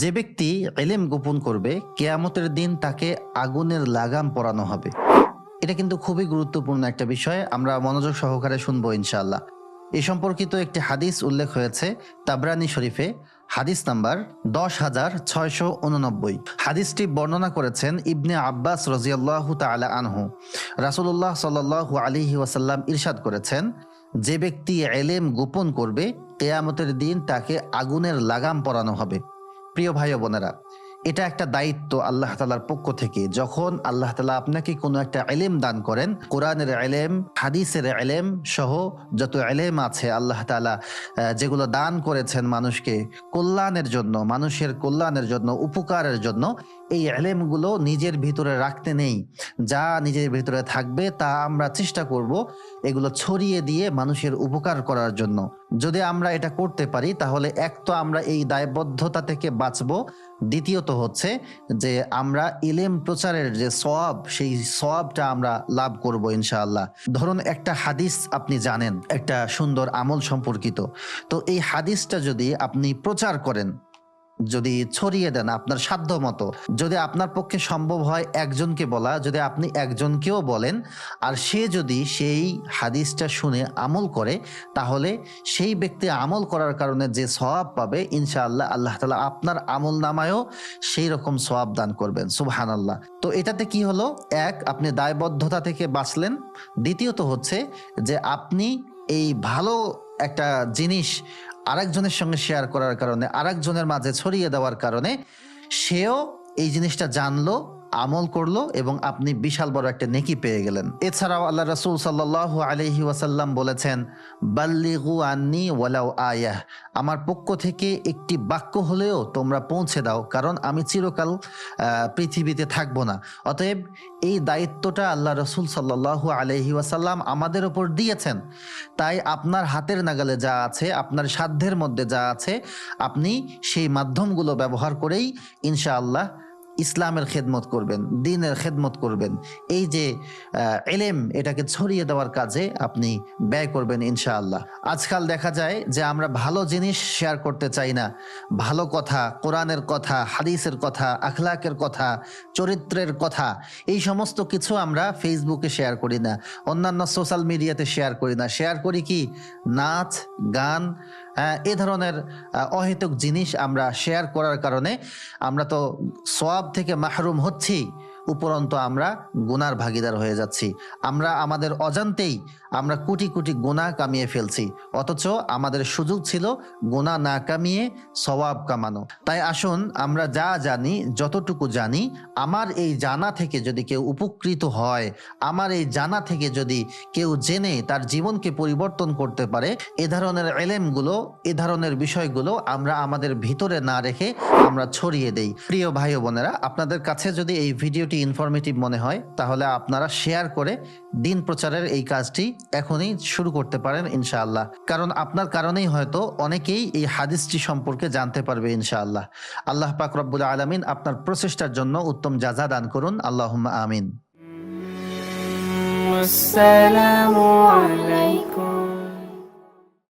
যে ব্যক্তি এলেম গোপন করবে, কেয়ামতের দিন তাকে আগুনের লাগাম পরানো হবে। এটা কিন্তু খুবই গুরুত্বপূর্ণ একটা বিষয়, আমরা মনোযোগ সহকারে শুনব ইনশাআল্লাহ। এ সম্পর্কিত একটি হাদিস উল্লেখ হয়েছে তাবরানি শরীফে, হাদিস নাম্বার দশ হাজার ছয়শো উননব্বই। হাদিসটি বর্ণনা করেছেন ইবনে আব্বাস রাজিয়াল্লাহু তাআলা আনহু। রাসূলুল্লাহ সাল্লাল্লাহু আলাইহি ওয়াসাল্লাম ইরশাদ করেছেন, যে ব্যক্তি এলেম গোপন করবে, কেয়ামতের দিন তাকে আগুনের লাগাম পরানো হবে। প্রিয় ভাই বোনেরা, এটা একটা দায়িত্ব আল্লাহ তালার পক্ষ থেকে। যখন আল্লাহ তালা আপনাকে কোনো একটা এলেম দান করেন, কোরআনের এলেম হাদিসের এলেম সহ যত এলেম আছে আল্লাহ তালা যেগুলো দান করেছেন মানুষকে, কল্যাণের জন্য, মানুষের কল্যাণের জন্য, উপকারের জন্য এই এলেমগুলো নিজের ভিতরে রাখতে নেই। যা নিজের ভিতরে থাকবে, তা আমরা চেষ্টা করব এগুলো ছড়িয়ে দিয়ে মানুষের উপকার করার জন্য। যদি আমরা এটা করতে পারি, তাহলে এক তো আমরা এই দায়বদ্ধতা থেকে বাঁচব। দ্বিতীয়ত হচ্ছে যে আমরা ইলেম প্রচারের যে সওয়াব, সেই সওয়াবটা আমরা লাভ করব ইনশাআল্লাহ। ধরুন একটা হাদিস আপনি জানেন, একটা সুন্দর আমল সম্পর্কিত। তো এই হাদিসটা যদি আপনি প্রচার করেন যদি ছড়িয়ে দেন আপনার সাধ্য মতো, যদি আপনার পক্ষে সম্ভব হয় একজনকে বলা, যদি আপনি একজনকেও বলেন, আর সে যদি সেই হাদিসটা শুনে আমল করে, তাহলে সেই ব্যক্তি আমল করার কারণে যে সওয়াব পাবে, ইনশাআল্লাহ আল্লাহ তালা আপনার আমল নামায়ও সেই রকম সওয়াব দান করবেন। সুবহান আল্লাহ তো এটাতে কি হলো? এক, আপনি দায়বদ্ধতা থেকে বাঁচলেন। দ্বিতীয়ত হচ্ছে যে আপনি এই ভালো একটা জিনিস আরেকজনের সঙ্গে শেয়ার করার কারণে আরেকজনের মাঝে ছড়িয়ে দেওয়ার কারণে সেও এই জিনিসটা জানলো আমল করল এবং আপনি বিশাল বড় একটা নেকি পেয়ে গেলেন। এছাড়াও আল্লাহ রসুল সাল্লাহ আলহি ওয়াসাল্লাম বলেছেন, বাল্লিগু আন্নি ওয়ালাউ আয়াহ। আমার পক্ষ থেকে একটি বাক্য হলেও তোমরা পৌঁছে দাও, কারণ আমি চিরকাল পৃথিবীতে থাকব না। অতএব এই দায়িত্বটা আল্লাহ রসুল সাল্লাহ আলহি ওয়াসাল্লাম আমাদের ওপর দিয়েছেন। তাই আপনার হাতের নাগালে যা আছে, আপনার সাধ্যের মধ্যে যা আছে, আপনি সেই মাধ্যমগুলো ব্যবহার করেই ইনশাআল্লাহ ইসলামের খেদমত করবেন, দিনের খেদমত করবেন। এই যে এলেম এটাকে ছড়িয়ে দেওয়ার কাজে আপনি ব্যয় করবেন ইনশাআল্লাহ। আজকাল দেখা যায় যে আমরা ভালো জিনিস শেয়ার করতে চাই না। ভালো কথা, কোরআনের কথা, হাদিসের কথা, আখলাকের কথা, চরিত্রের কথা, এই সমস্ত কিছু আমরা ফেসবুকে শেয়ার করি না। অন্যান্য সোশ্যাল মিডিয়াতে শেয়ার করি না। শেয়ার করি কি? নাচ, গান এ ধরনের অহেতুক জিনিস আমরা শেয়ার করার কারণে আমরা তো সব থেকে মাহরুম হচ্ছি। উপরন্ত আমরা গুনার ভাগিদার হয়ে যাচ্ছি। আমরা আমাদের অজান্তেই আমরা কোটি কোটি গুনাহ কামিয়ে ফেলছি, অথচ আমাদের সুযোগ ছিল গুনাহ না কামিয়ে সওয়াব কামানো। তাই আসুন আমরা যা জানি, যতটুকু জানি, আমার এই জানা থেকে যদি কেউ উপকৃত হয়, আমার এই জানা থেকে যদি কেউ জেনে তার জীবনকে পরিবর্তন করতে পারে, এ ধরনের এলেমগুলো, এ ধরনের বিষয়গুলো আমরা আমাদের ভিতরে না রেখে আমরা ছড়িয়ে দেই। প্রিয় ভাই বোনেরা, আপনাদের কাছে যদি এই ভিডিওটি ভিডিওটি ইনফরমেটিভ মনে হয়, তাহলে আপনারা শেয়ার করে দিন প্রচারের এই কাজটি এখনই শুরু করতে পারেন ইনশাআল্লাহ। কারণ আপনার কারণেই হয়তো অনেকেই এই হাদিসটি সম্পর্কে জানতে পারবে ইনশাআল্লাহ। আল্লাহ পাক রব্বুল আলমিন আপনার প্রচেষ্টার জন্য উত্তম যাজা দান করুন আল্লাহ আমিন। আসসালামু আলাইকুম।